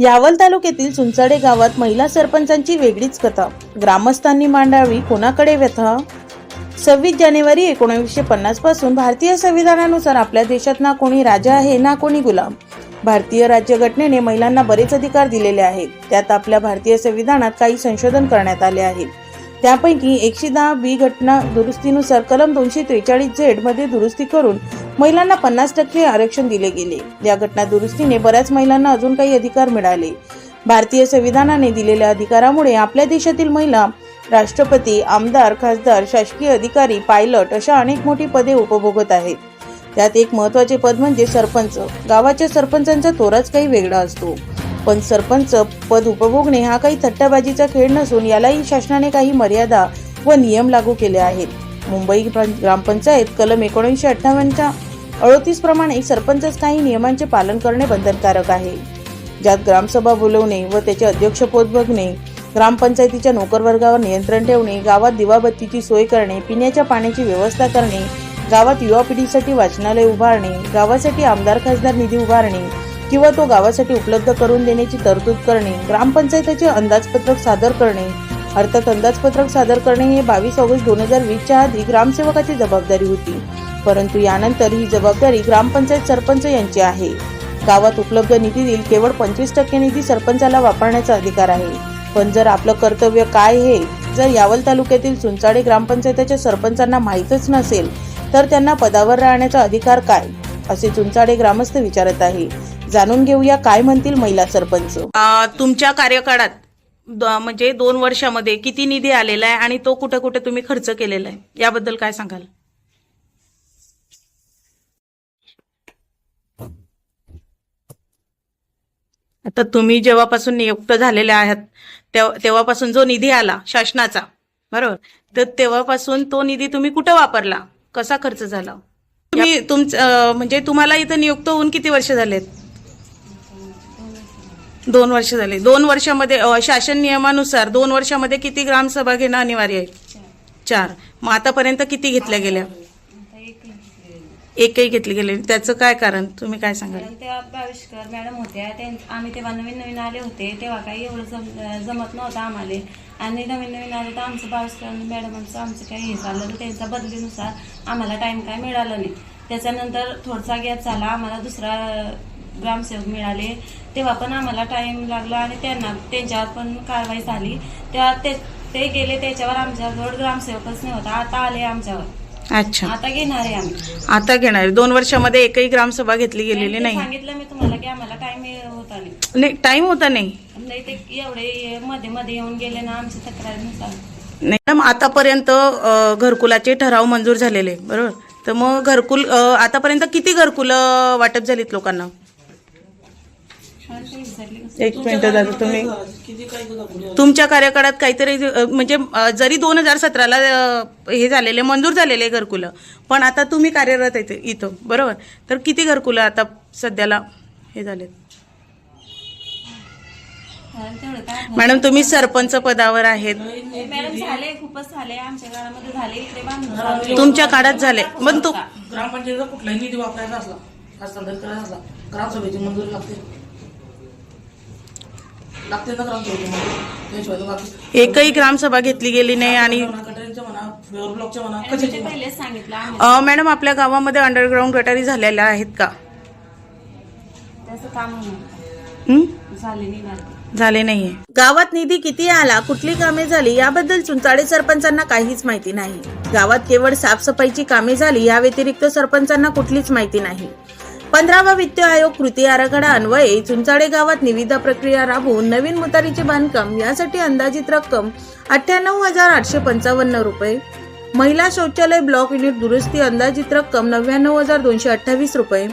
यावल तालुक्यातील सुंचाडे गावात महिला सरपंचांची वेगळीच कथा. ग्रामस्थांनी मांडावी कोणाकडे व्यथा? सव्वीस जानेवारी एकोणीसशे पन्नासपासून भारतीय संविधानानुसार आपल्या देशात ना कोणी राजा आहे ना कोणी गुलाम. भारतीय राज्यघटनेने महिलांना बरेच अधिकार दिलेले आहेत. त्यात आपल्या भारतीय संविधानात काही संशोधन करण्यात आले आहे. त्यापैकी एकशे दहा बी घटना दुरुस्तीनुसार कलम दोनशे त्रेचाळीस झेडमध्ये दुरुस्ती करून महिलांना पन्नास टक्के आरक्षण दिले गेले. या घटना दुरुस्तीने बऱ्याच महिलांना अजून काही अधिकार मिळाले. भारतीय संविधानाने दिलेल्या अधिकारामुळे आपल्या देशातील महिला राष्ट्रपती आमदार खासदार शासकीय अधिकारी पायलट अशा अनेक मोठी पदे उपभोगत आहेत. त्यात एक महत्त्वाचे पद म्हणजे सरपंच. गावाच्या सरपंचांचा तोराच काही वेगळा असतो. पण सरपंच पद उपभोगणे हा काही थट्टाबाजीचा खेळ नसून यालाही शासनाने काही मर्यादा व नियम लागू केले आहेत. मुंबई ग्रामपंचायत कलम एकोणीसशे अठ्ठावन्नच्या अडोतीस प्रमाणे सरपंचच काही नियमांचे पालन करणे बंधनकारक आहे. ज्यात ग्रामसभा बोलवणे व त्याचे अध्यक्षपद बघणे ग्रामपंचायतीच्या नोकरवर्गावर नियंत्रण ठेवणे गावात दिवाबत्तीची सोय करणे पिण्याच्या पाण्याची व्यवस्था करणे गावात युवा पिढीसाठी वाचनालय उभारणे गावासाठी आमदार खासदार निधी उभारणे किंवा तो गावासाठी उपलब्ध करून देण्याची तरतूद करणे ग्रामपंचायतीचे अंदाजपत्रक सादर करणे अर्थात अंदाजपत्रक सादर करणे हे बावीस ऑगस्ट दोन हजार वीसच्या आधी ग्रामसेवकाची जबाबदारी होती. परंतु यानंतर ही जबाबदारी ग्रामपंचायत सरपंच यांची आहे. गावात उपलब्ध निधीतील केवळ पंचवीस टक्के निधी सरपंचाला वापरण्याचा अधिकार आहे. पण जर आपलं कर्तव्य काय हे जर यावल तालुक्यातील सुंचाडे ग्रामपंचायतीच्या सरपंचांना माहीतच नसेल तर त्यांना पदावर राहण्याचा अधिकार काय? असे चुंचाडे ग्रामस्थ विचारत आहे. जाणून घेऊया काय म्हणतील महिला सरपंच. तुमच्या कार्यकाळात म्हणजे दोन वर्षामध्ये किती निधी आलेला आहे आणि तो कुठे कुठे तुम्ही खर्च केलेला आहे? याबद्दल काय सांगाल? आता तुम्ही जेव्हापासून नियुक्त झालेले आहात तेव्हापासून जो निधी आला शासनाचा बरोबर? तर तेव्हापासून तो निधी तुम्ही कुठं वापरला? कसा खर्च झाला? तुम्ही तुमचं म्हणजे तुम्हाला इथं नियुक्त होऊन किती वर्ष झालेत? दोन वर्ष झाले. दोन वर्षामध्ये शासन नियमानुसार दोन वर्षामध्ये किती ग्रामसभा घेणं अनिवार्य आहे? चार. मग आतापर्यंत किती घेतल्या गेल्या? एकही घेतली गेली नाही. त्याचं काय कारण? तुम्ही काय सांगाल? कारण तेव्हा भाविष्कर मॅडम होत्या. त्यां आम्ही तेव्हा नवीन नवीन आले होते. तेव्हा काही एवढं जम जमत नव्हतं आम्हाला. आणि नवीन नवीन आले तर आमचं भाविष्कर मॅडमांचं आमचं काही हे झालं तर त्यांच्या बदलीनुसार आम्हाला टाईम काय मिळालं नाही. त्याच्यानंतर थोडसा गॅप झाला. आम्हाला दुसरा ग्रामसेवक मिळाले. तेव्हा पण आम्हाला टाईम लागला आणि त्यांना त्यांच्यावर पण कारवाई झाली. तेव्हा ते ते गेले त्याच्यावर आमच्याजवळ ग्रामसेवकच नाही होता आता आले आमच्यावर. अच्छा. आता घेणार आहे आम्ही. आता घेणार दोन वर्षामध्ये एकही ग्रामसभा घेतली गेलेली नाही. सांगितलं मी तुम्हाला की आम्हाला टाइम होता नाही नाही टाइम होता नाही. नाही ते एवढे मध्ये मध्ये येऊन गेले ना आमच्या तक्रारीनुसार. नाही मॅडम आतापर्यंत अ, घरकुलाचे ठराव मंजूर झालेले. बरोबर? तर मग घरकुल अ, आतापर्यंत किती घरकुल वाटप झालीत लोकांना? एक मिनिट दादा तुम्ही तुमच्या कार्यकाळात काहीतरी म्हणजे जरी दोन हजार सतराला हे झालेले मंजूर झालेले घरकुल पण आता तुम्ही कार्यरत आहे इथे- इथं बरोबर? तर किती घरकुल आता सध्याला हे झालेत? मॅडम तुम्ही सरपंच पदावर आहेत. मॅडम झाले खूपच झाले. आमच्या गावामध्ये झाले इकडे बांधून झाले. तुमच्या काळात झाले. पण तू ग्रामपंचायतीचा कुठलाही निधी वापरायचा असला हस्तांतरित करायचा असला ग्रामसभेची मंजुरी लागते लागते ना ग्रामसभेची मंजुरी त्याशिवाय तर बाकी एकही ग्रामसभा घेतली गेली नाही आणि मॅडम, आपल्या गावामध्ये अंडरग्राऊंड गटारी झालेल्या आहेत का? हं? झाले नाही ना झाले नाहीये. गावात निधी किती आला कुठली कामे झाली याबद्दल चुंचाडे सरपंचांना काहीच माहिती नाही. गावात केवळ साफसफाईची कामे झाली या व्यतिरिक्त सरपंचांना कुठलीच माहिती नाही. पंधरावा वित्त आयोग कृती आराखडा अन्वये चुंचाडे गावात निविदा प्रक्रिया राबवून नवीन मुतारीचे बांधकाम यासाठी अंदाजित रक्कम अठ्ठ्याण्णव हजार आठशे पंचावन्न रुपये. महिला शौचालय ब्लॉक युनिट दुरुस्ती अंदाजित रक्कम नव्याण्णव हजार दोनशे अठ्ठावीस रुपये.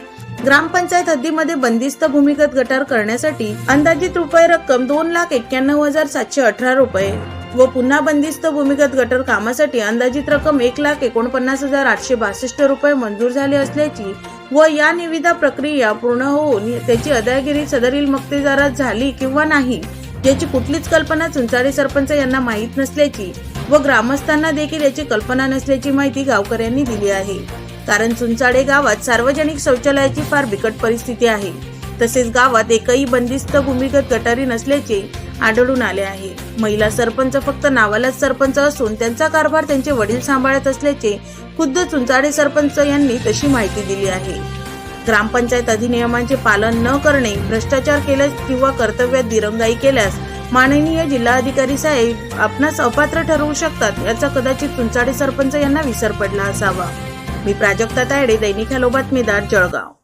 ग्रामपंचायत हद्दीमध्ये बंदिस्त भूमिगत गटार करण्यासाठी अंदाजित रुपये रक्कम दोन लाख एक्क्याण्णव हजार सातशे अठरा रुपये. व पुन्हा बंदिस्त भूमिगत गटर कामासाठी अंदाजित रक्कम एक लाख एकोणपन्नास हजार आठशे बासष्ट रुपये मंजूर झाले असल्याची व या निविदा प्रक्रिया पूर्ण होऊन त्याची अदायगिरी सदरील मक्तेदारात झाली किंवा नाही याची कुठलीच कल्पना चुंचाळे सरपंच यांना माहीत नसल्याची व ग्रामस्थांना देखील याची कल्पना नसल्याची माहिती गावकऱ्यांनी दिली आहे. कारण चुंचाळे गावात सार्वजनिक शौचालयाची फार बिकट परिस्थिती आहे. तसेच गावात एकही बंदिस्त भूमिगत गटारी नसल्याचे आढळून आले आहे. महिला सरपंच फक्त नावालाच सरपंच असून त्यांचा कारभार त्यांचे वडील सांभाळत असल्याचे खुद्द चुंचाडे सरपंच यांनी तशी माहिती दिली आहे. ग्रामपंचायत अधिनियमांचे पालन न करणे भ्रष्टाचार केल्यास किंवा कर्तव्यात दिरंगाई केल्यास माननीय जिल्हाधिकारी साहेब आपणास अपात्र ठरवू शकतात याचा कदाचित चुंचाडे सरपंच यांना विसर पडला असावा. मी प्राजक्ता तायडे दैनिक हॅलो बातमीदार जळगाव.